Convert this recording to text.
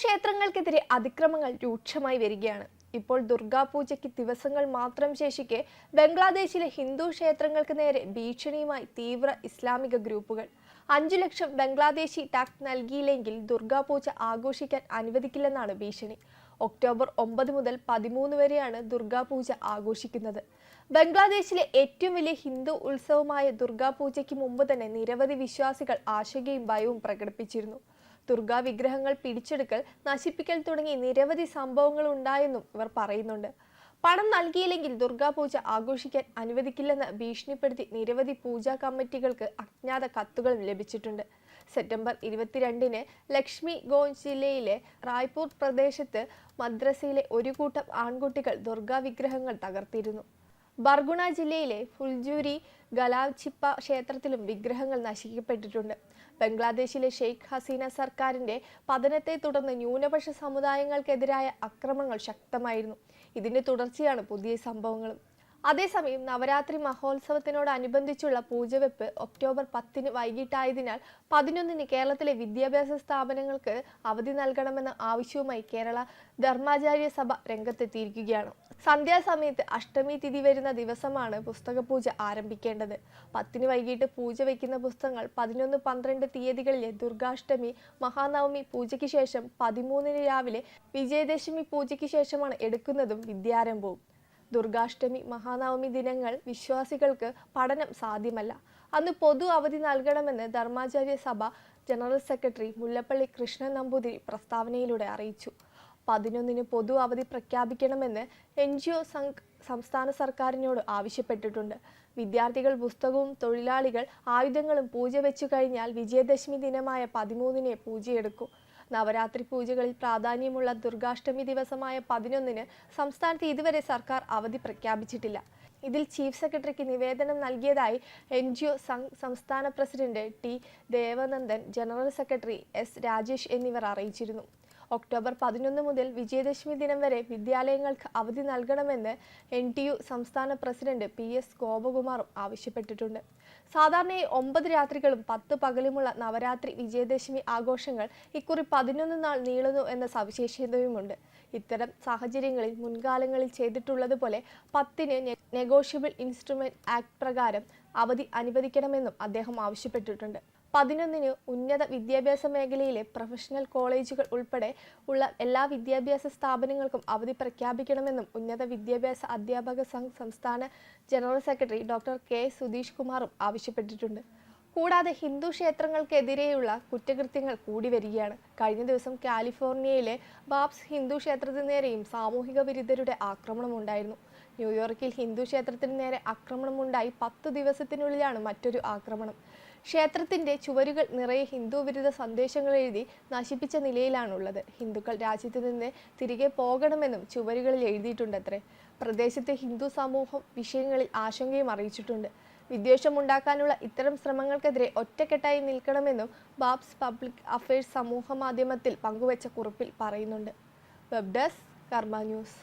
ക്ഷേത്രങ്ങൾക്കെതിരെ അതിക്രമങ്ങൾ രൂക്ഷമായി വരികയാണ്. ഇപ്പോൾ ദുർഗാപൂജയ്ക്ക് ദിവസങ്ങൾ മാത്രം ശേഷിക്കെ ബംഗ്ലാദേശിലെ ഹിന്ദു ക്ഷേത്രങ്ങൾക്ക് നേരെ ഭീഷണിയുമായി തീവ്ര ഇസ്ലാമിക ഗ്രൂപ്പുകൾ. അഞ്ചു ലക്ഷം ബംഗ്ലാദേശി ടാക്സ് നൽകിയില്ലെങ്കിൽ ദുർഗാപൂജ ആഘോഷിക്കാൻ അനുവദിക്കില്ലെന്നാണ് ഭീഷണി. ഒക്ടോബർ ഒമ്പത് മുതൽ പതിമൂന്ന് വരെയാണ് ദുർഗാപൂജ ആഘോഷിക്കുന്നത്. ബംഗ്ലാദേശിലെ ഏറ്റവും വലിയ ഹിന്ദു ഉത്സവമായ ദുർഗാപൂജയ്ക്ക് മുമ്പ് തന്നെ നിരവധി വിശ്വാസികൾ ആശങ്കയും ഭയവും പ്രകടിപ്പിച്ചിരുന്നു. ദുർഗാ വിഗ്രഹങ്ങൾ പിടിച്ചെടുക്കൽ നശിപ്പിക്കൽ തുടങ്ങി നിരവധി സംഭവങ്ങൾ ഉണ്ടായെന്നും ഇവർ പറയുന്നുണ്ട്. പണം നൽകിയില്ലെങ്കിൽ ദുർഗാപൂജ ആഘോഷിക്കാൻ അനുവദിക്കില്ലെന്ന് ഭീഷണിപ്പെടുത്തി നിരവധി പൂജാ കമ്മിറ്റികൾക്ക് അജ്ഞാത കത്തുകൾ ലഭിച്ചിട്ടുണ്ട്. സെപ്റ്റംബർ ഇരുപത്തിരണ്ടിന് ലക്ഷ്മി ഗോഞ്ച് ജില്ലയിലെ റായ്പൂർ പ്രദേശത്ത് മദ്രസയിലെ ഒരു കൂട്ടം ആൺകുട്ടികൾ ദുർഗാ വിഗ്രഹങ്ങൾ തകർത്തിരുന്നു. ബർഗുണ ജില്ലയിലെ ഫുൽജൂരി ഗലാച്ചിപ്പ ക്ഷേത്രത്തിലും വിഗ്രഹങ്ങൾ നശിക്കപ്പെട്ടിട്ടുണ്ട്. ബംഗ്ലാദേശിലെ ഷെയ്ഖ് ഹസീന സർക്കാരിന്റെ പതനത്തെ തുടർന്ന് ന്യൂനപക്ഷ സമുദായങ്ങൾക്കെതിരായ അക്രമങ്ങൾ ശക്തമായിരുന്നു. ഇതിന്റെ തുടർച്ചയാണ് പുതിയ സംഭവങ്ങളും. അതേസമയം നവരാത്രി മഹോത്സവത്തിനോടനുബന്ധിച്ചുള്ള പൂജവെപ്പ് ഒക്ടോബർ പത്തിന് വൈകിട്ടായതിനാൽ പതിനൊന്നിന് കേരളത്തിലെ വിദ്യാഭ്യാസ സ്ഥാപനങ്ങൾക്ക് അവധി നൽകണമെന്ന ആവശ്യവുമായി കേരള ധർമാചാര്യ സഭ രംഗത്തെത്തിയിരിക്കുകയാണ്. സന്ധ്യാസമയത്ത് അഷ്ടമി തിഥി വരുന്ന ദിവസമാണ് പുസ്തക പൂജ ആരംഭിക്കേണ്ടത്. പത്തിന് വൈകിട്ട് പൂജ വയ്ക്കുന്ന പുസ്തകങ്ങൾ പതിനൊന്ന് പന്ത്രണ്ട് തീയതികളിലെ ദുർഗാഷ്ടമി മഹാനവമി പൂജയ്ക്ക് ശേഷം പതിമൂന്നിന് രാവിലെ വിജയദശമി പൂജയ്ക്ക് ശേഷമാണ് എടുക്കുന്നതും വിദ്യാരംഭവും. ദുർഗാഷ്ടമി മഹാനവമി ദിനങ്ങൾ വിശ്വാസികൾക്ക് പഠനം സാധ്യമല്ല. അന്ന് പൊതു അവധി നൽകണമെന്ന് ധർമാചാര്യ സഭ ജനറൽ സെക്രട്ടറി മുല്ലപ്പള്ളി കൃഷ്ണൻ നമ്പൂതിരി പ്രസ്താവനയിലൂടെ അറിയിച്ചു. പതിനൊന്നിന് പൊതു അവധി പ്രഖ്യാപിക്കണമെന്ന് എൻ ജി ഒ സംസ്ഥാന സർക്കാരിനോട് ആവശ്യപ്പെട്ടിട്ടുണ്ട്. വിദ്യാർത്ഥികൾ പുസ്തകവും തൊഴിലാളികൾ ആയുധങ്ങളും പൂജ വെച്ചു കഴിഞ്ഞാൽ വിജയദശമി ദിനമായ പതിമൂന്നിനെ പൂജയെടുക്കും. നവരാത്രി പൂജകളിൽ പ്രാധാന്യമുള്ള ദുർഗാഷ്ടമി ദിവസമായ പതിനൊന്നിന് സംസ്ഥാനത്ത് ഇതുവരെ സർക്കാർ അവധി പ്രഖ്യാപിച്ചിട്ടില്ല. ഇതിൽ ചീഫ് സെക്രട്ടറിക്ക് നിവേദനം നൽകിയതായി എൻ ജി ഒ സംസ്ഥാന president T Devanandan general secretary S Rajesh എന്നിവർ അറിയിച്ചിരുന്നു. ഒക്ടോബർ പതിനൊന്ന് മുതൽ വിജയദശമി ദിനം വരെ വിദ്യാലയങ്ങൾക്ക് അവധി നൽകണമെന്ന് എൻ ടി യു സംസ്ഥാന പ്രസിഡന്റ് പി എസ് ഗോപകുമാറും ആവശ്യപ്പെട്ടിട്ടുണ്ട്. സാധാരണയായി ഒമ്പത് രാത്രികളും പത്ത് പകലുമുള്ള നവരാത്രി വിജയദശമി ആഘോഷങ്ങൾ ഇക്കുറി പതിനൊന്ന് നാൾ നീളുന്നു എന്ന സവിശേഷതയുമുണ്ട്. ഇത്തരം സാഹചര്യങ്ങളിൽ മുൻകാലങ്ങളിൽ ചെയ്തിട്ടുള്ളതുപോലെ പത്തിന് നെഗോഷ്യബിൾ ഇൻസ്ട്രുമെന്റ് ആക്ട് പ്രകാരം അവധി അനുവദിക്കണമെന്നും അദ്ദേഹം ആവശ്യപ്പെട്ടിട്ടുണ്ട്. പതിനൊന്നിന് ഉന്നത വിദ്യാഭ്യാസ മേഖലയിലെ പ്രൊഫഷണൽ കോളേജുകൾ ഉൾപ്പെടെ ഉള്ള എല്ലാ വിദ്യാഭ്യാസ സ്ഥാപനങ്ങൾക്കും അവധി പ്രഖ്യാപിക്കണമെന്നും ഉന്നത വിദ്യാഭ്യാസ അധ്യാപക സംഘ് സംസ്ഥാന general secretary doctor K Sudheesh കുമാറും ആവശ്യപ്പെട്ടിട്ടുണ്ട്. കൂടാതെ ഹിന്ദു ക്ഷേത്രങ്ങൾക്കെതിരെയുള്ള കുറ്റകൃത്യങ്ങൾ കൂടി വരികയാണ്. കഴിഞ്ഞ ദിവസം കാലിഫോർണിയയിലെ ബാബ്സ് ഹിന്ദു ക്ഷേത്രത്തിന് നേരെയും സാമൂഹിക വിരുദ്ധരുടെ ആക്രമണമുണ്ടായിരുന്നു ന്യൂയോർക്കിൽ ഹിന്ദു ക്ഷേത്രത്തിന് നേരെ ആക്രമണമുണ്ടായി പത്തു ദിവസത്തിനുള്ളിലാണ് മറ്റൊരു ആക്രമണം. ക്ഷേത്രത്തിന്റെ ചുവരുകൾ നിറയെ ഹിന്ദു വിരുദ്ധ സന്ദേശങ്ങൾ എഴുതി നശിപ്പിച്ച നിലയിലാണുള്ളത്. ഹിന്ദുക്കൾ രാജ്യത്ത് നിന്ന് തിരികെ പോകണമെന്നും ചുവരുകളിൽ എഴുതിയിട്ടുണ്ടത്രേ. പ്രദേശത്തെ ഹിന്ദു സമൂഹം വിഷയങ്ങളിൽ ആശങ്കയും അറിയിച്ചിട്ടുണ്ട്. വിദ്വേഷമുണ്ടാക്കാനുള്ള ഇത്തരം ശ്രമങ്ങൾക്കെതിരെ ഒറ്റക്കെട്ടായി നിൽക്കണമെന്നും ബാബ്സ് പബ്ലിക് അഫയേഴ്സ് സമൂഹ മാധ്യമത്തിൽ പങ്കുവച്ച കുറിപ്പിൽ പറയുന്നുണ്ട്. Web desk Karma news.